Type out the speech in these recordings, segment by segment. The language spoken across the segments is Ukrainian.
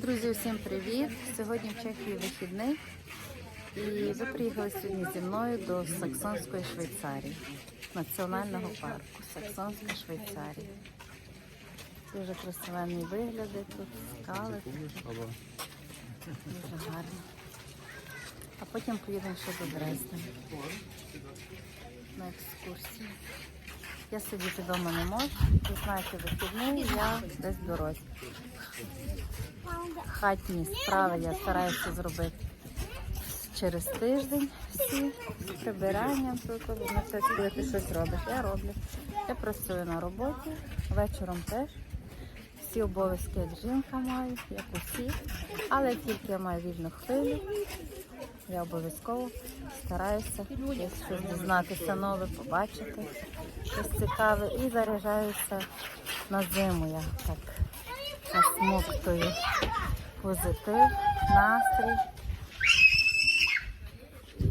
Друзі, усім привіт! Сьогодні в Чехії вихідний. І ви приїхали сьогодні зі мною до Саксонської Швейцарії, національного парку Саксонська Швейцарія. Дуже красивенні вигляди, тут скали, дуже гарно. А потім поїдемо ще до Дрездена на екскурсію. Я сидіти вдома не можу. Ви знаєте, вихідний я десь дорозі. Хатні справи я стараюся зробити через тиждень всі з прибиранням, тут коли ти щось робиш. Я роблю. Я працюю на роботі, вечором теж. Всі обов'язки як жінка маю, як усі. Але тільки я маю вільну хвилю, я обов'язково стараюся щось дізнатися нове, побачити, щось цікаве і заряджаюся на зиму. Я так насмоктую позитив, настрій. І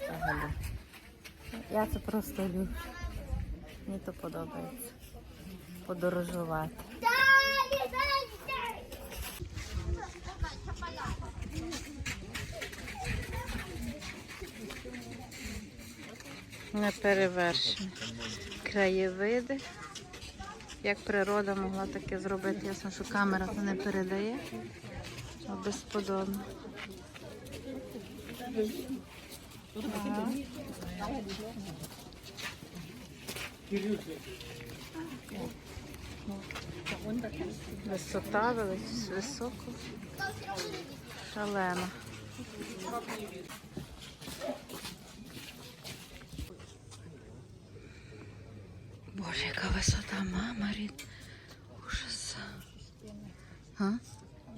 взагалі. Я це просто люблю. Мені то подобається. Подорожувати. Неперевершені краєвиди. Як природа могла таке зробити, ясно, що камера то не передає. Безподобно. Ага. Висота велич- високо. Шалена. Боже, яка висота, мама рід. Ужас. А?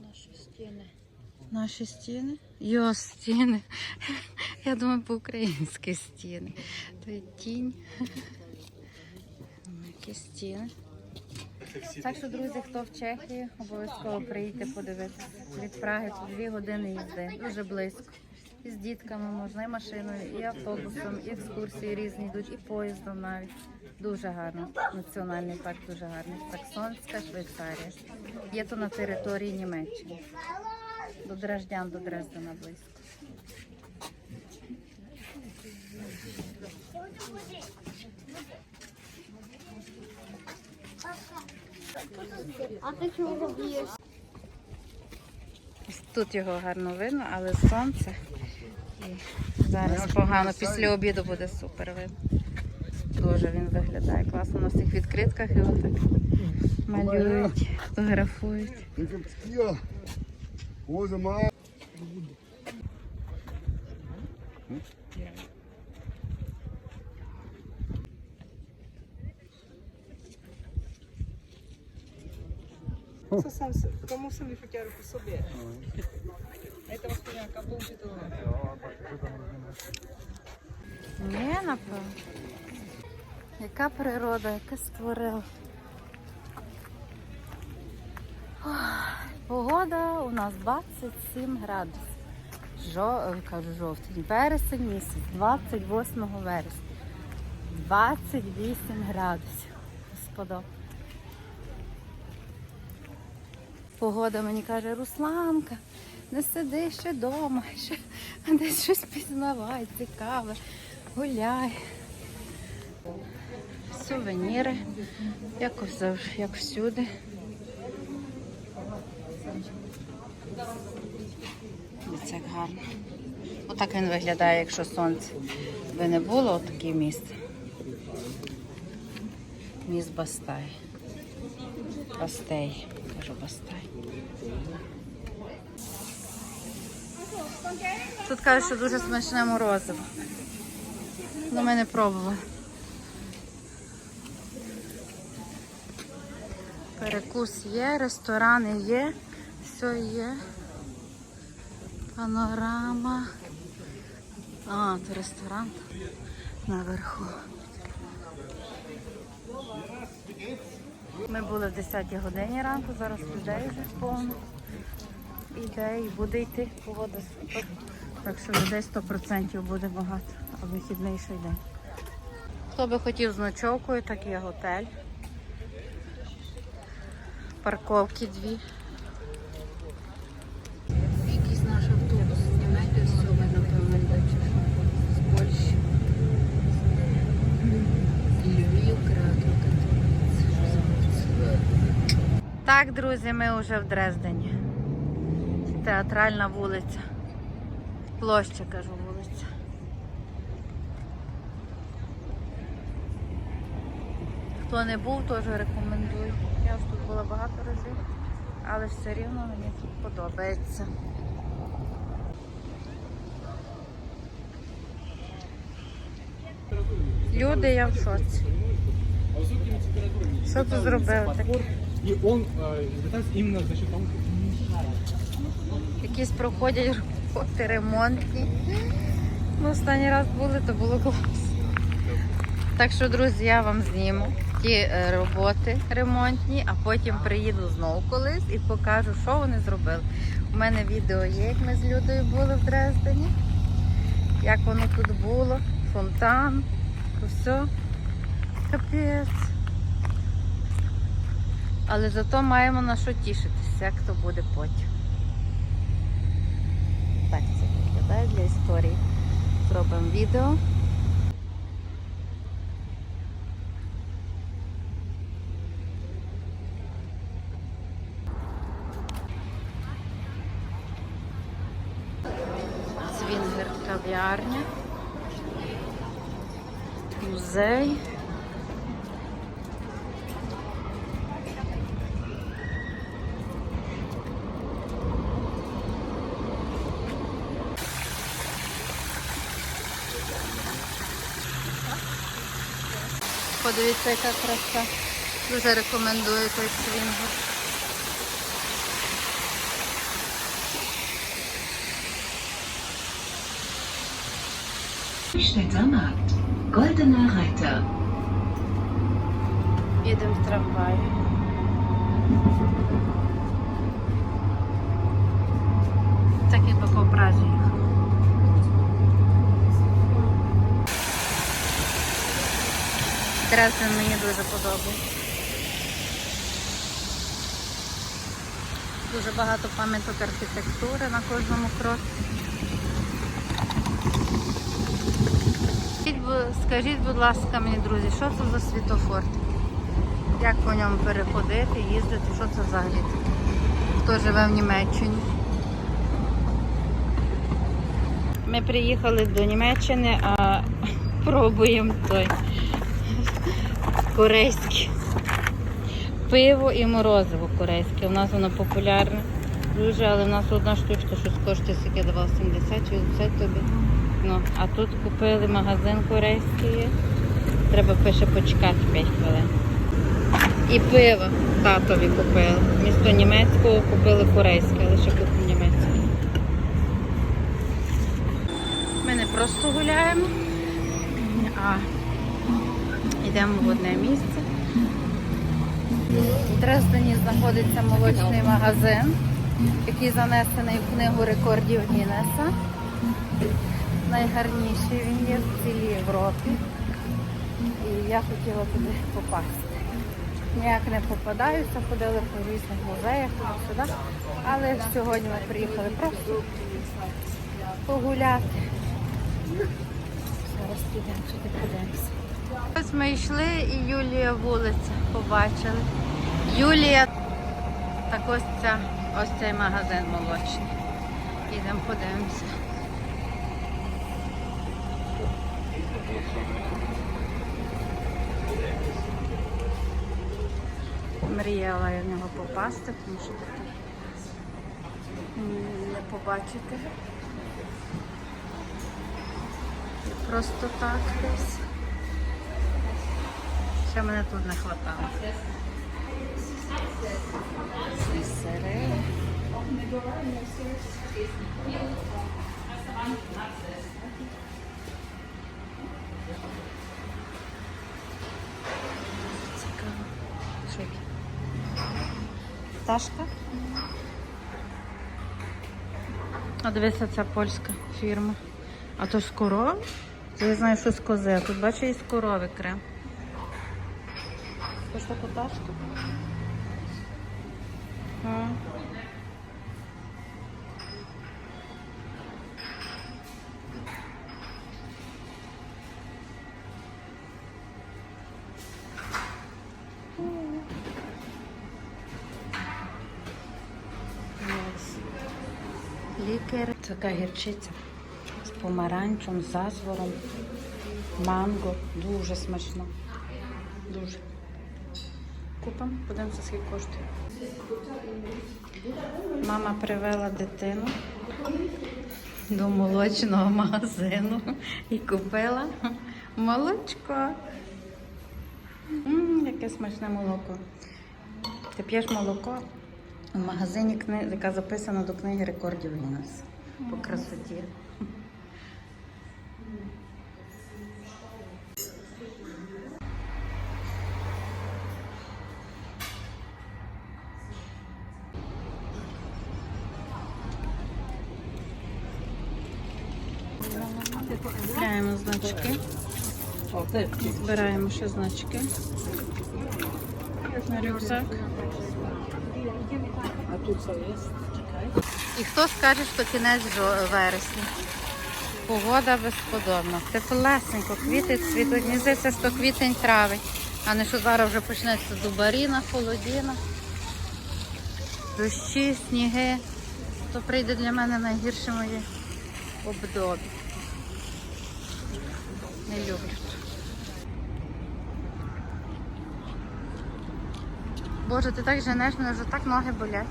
Наші стіни. Наші стіни? Йо, стіни. Я думаю, по-українськи стіни. То тінь. Які стіни. Так що, друзі, хто в Чехії, обов'язково приїдьте подивитися. Від Праги тут дві години їзди. Дуже близько. І з дітками можна, і машиною, і автобусом, і екскурсії різні йдуть, і поїздом навіть. Дуже гарно. Національний парк дуже гарний. Саксонська Швейцарія. Є то на території Німеччини. До Драждян, до Дрездена близько. Тут його гарно видно, але сонце. І зараз погано. Після обіду буде супер видно. Дуже він виглядає класно на всіх відкритках його так малюють, фотографують. Ik heb hier. Hoor ze maar. Co jsem, se- komu jsem vyfotila ruku sobě? A je tam aspoň nějaká použitelná. Ні, напевно. Яка природа, яка створила. Погода у нас 27 градусів. Жо, кажу жовтень, вересень місяць, 28 вересня. 28 градусів. Господа. Погода мені каже, Русланка, не сиди ще вдома, ще десь щось пізнавай, цікаве, гуляй. Сувеніри, як, завжди, як всюди. Це як гарно. Отак він виглядає, якщо сонце би не було, отаке місце. Міст Бастай. Бастей. Кажу Бастай. Тут кажуть, що дуже смачне морозиво. Ну, ми не пробували. Перекус є, ресторани є, все є. Панорама. А, то ресторан наверху. Ми були в 10 годині ранку, зараз людей вже повно. Іде і буде йти, погода супер. Так що людей 100% буде багато, а вихідний ще йде. Хто би хотів з ночовкою, так є готель парковки дві. Якийсь наш автобус знімайте з собою, напевно, з Польщі. Львів, Краків, Катовіць. Так, друзі, ми вже в Дрездені. Театральна вулиця. Площа, кажу, вулиця. Хто не був, теж рекомендую. Я вже тут була багато разів, але все рівно мені тут подобається. Люди, я в шоці. Що ти зробив таке? Он э, изготавливается за счет того, Якісь проходять роботи ремонтні. Ми останній раз були, то було класно. Так що, друзі, я вам зніму ті е, роботи ремонтні, а потім приїду знову колись і покажу, що вони зробили. У мене відео є, як ми з Людою були в Дрездені, як воно тут було, фонтан, все. Капець. Але зато маємо на що тішитися, як то буде потім. Так це виглядає для історії. Зробимо відео. Кав'ярня. Музей. Подивіться, яка краса. Дуже рекомендую той свінгер. Städter Markt. Goldener Reiter. В трамваї. Так якби по Празі їхав. Дрезден мені дуже подобається. Дуже багато пам'яток архітектури на кожному кроці. Скажіть, будь ласка, мені, друзі, що це за світофор? Як по ньому переходити, їздити, що це взагалі? Хто живе в Німеччині? Ми приїхали до Німеччини, а пробуємо той корейське пиво і морозиво корейське. У нас воно популярне дуже, але в нас одна штучка щось коштує, давав 70 чи 80 тобі. Ну, а тут купили магазин корейський. Треба пише почекати 5 хвилин. І пиво татові купили. Місто німецького купили корейське, але ще купимо німецьке. Ми не просто гуляємо, а йдемо в одне місце. В Дрездені знаходиться молочний магазин, який занесений в книгу рекордів Гіннеса. Найгарніший він є в цілій Європі. І я хотіла туди попасти. Ніяк не попадаюся, ходили по різних музеях туди-сюди. Але сьогодні ми приїхали просто погуляти. Зараз підемо сюди подивимося. Ось ми йшли і Юлія вулиця побачили. Юлія, так ось ця, ось цей магазин молочний. Підемо подивимося. Мріяла я в нього попасти, тому що не побачити. Просто так десь. Ще мене тут не хватало. Сири. Цікаво. Яке? Пташка? А дивися, ця польська фірма. А то з корови? Це я знаю, що з кози. А тут бачу і з корови крем. Це ж така пташка? Лікер. Така гірчиця з помаранчем, з зазвором, манго. Дуже смачно. Дуже. Купимо, подивимося, скільки коштує. Мама привела дитину до молочного магазину і купила молочко. М, яке смачне молоко. Ти п'єш молоко в магазині, кни- яка записана до книги рекордів Гіннес по красоті. Купляємо значки. Збираємо ще значки. На рюкзак. І хто скаже, що кінець вересня? Погода безподобна. Теплесенько, квіти цвітуть. Мені здається, що квітень травень. А не що зараз вже почнеться дубаріна, холодіна, дощі, сніги. То прийде для мене найгірше моє обдобі. Не люблю. Боже, ти так женеш, мене вже так ноги болять.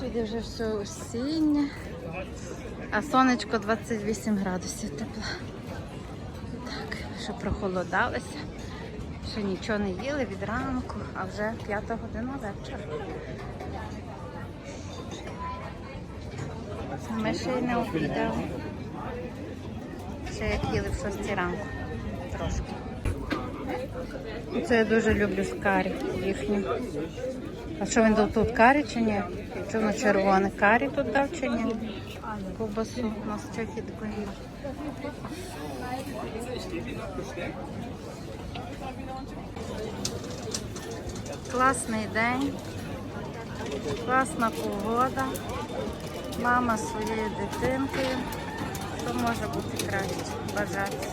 Сюди вже все осіннє, а сонечко 28 градусів тепла. Так, ще прохолодалися, ще нічого не їли від ранку, а вже п'ята година вечора. Ми ще й не обідали. Ще як їли в 6 ранку трошки. Це я дуже люблю з карі їхню. А що він дав тут карі чи ні? Чи воно червоне? Карі тут дав чи ні? Ковбасу у нас в Чехії такої. є. Класний день, класна погода, мама з своєю дитинкою. Що може бути краще бажати?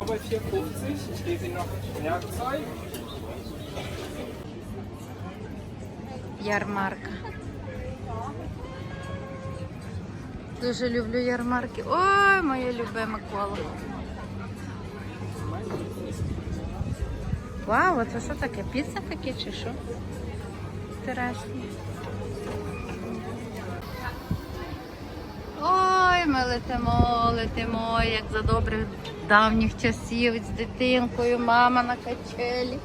Aber 4,50 steht Ihnen noch Werkzeug. Ярмарка. Дуже люблю ярмарки. Ой, моє любиме коло. Вау, це що таке? Піца таке чи що? Інтересно. Ой, ми летимо, летимо, як за добрих давніх часів з дитинкою, мама на качелі.